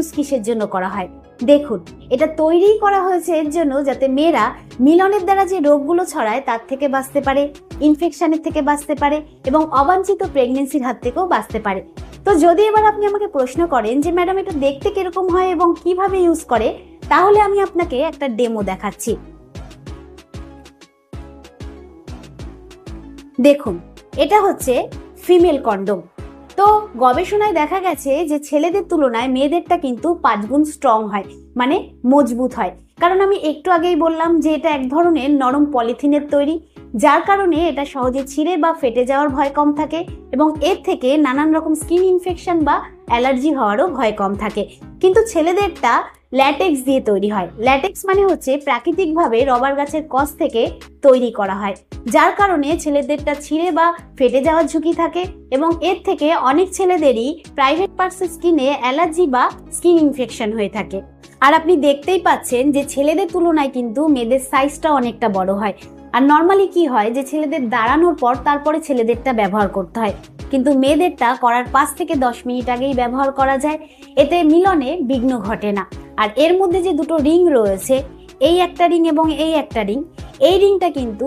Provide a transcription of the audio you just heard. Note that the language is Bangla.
ইউজ কিসের জন্য করা হয়? দেখুন, এটা তৈরিই করা হয়েছে এর জন্য যাতে মেয়েরা মিলনের দ্বারা যে রোগগুলো ছড়ায় তার থেকে বাঁচতে পারে ইনফেকশনের থেকে বাঁচতে পারে এবং অবাঞ্ছিত প্রেগনেন্সির হাত থেকেও বাঁচতে পারে। তো যদি এবার আপনি আমাকে প্রশ্ন করেন যে, ম্যাডাম, এটা দেখতে কীরকম হয় এবং কীভাবে ইউজ করে? তাহলে আমি আপনাকে একটা ডেমো দেখাচ্ছি। দেখুন, এটা হচ্ছে ফিমেল কন্ডোম তো গবেষণায় দেখা গেছে যে ছেলেদের তুলনায় মেয়েদেরটা কিন্তু পাঁচগুণ স্ট্রং হয় মানে মজবুত হয়। কারণ আমি একটু আগেই বললাম যে এটা এক ধরনের নরম পলিথিনের তৈরি, যার কারণে এটা সহজে ছিঁড়ে বা ফেটে যাওয়ার ভয় কম থাকে এবং এর থেকে নানান রকম স্কিন ইনফেকশন বা অ্যালার্জি হওয়ারও ভয় কম থাকে। কিন্তু ছেলেদেরটা ল্যাটেক্স দিয়ে তৈরি হয়। ল্যাটেক্স মানে হচ্ছে প্রাকৃতিকভাবে রবার গাছের কস থেকে তৈরি করা হয়। যার কারণে ছেলেদেরটা ছিঁড়ে বা ফেটে যাওয়ার ঝুঁকি থাকে এবং এর থেকে অনেক ছেলেদেরই প্রাইভেট পার্টসের স্কিনে অ্যালার্জি বা স্কিন ইনফেকশন হয়ে থাকে। আর আপনি দেখতেই পাচ্ছেন যে ছেলেদের তুলনায় কিন্তু মেয়েদের সাইজটা অনেকটা বড় হয়। আর নর্মালি কি হয় যে ছেলেদের দাঁড়ানোর পর তারপরে ছেলেদেরটা ব্যবহার করতে হয়। কিন্তু মেয়েদেরটা করার পাঁচ থেকে দশ মিনিট আগেই ব্যবহার করা যায়। এতে মিলনে বিঘ্ন ঘটে না। আর এর মধ্যে যে দুটো রিং রয়েছে, এই একটা রিং এবং এই একটা রিং, এই রিংটা কিন্তু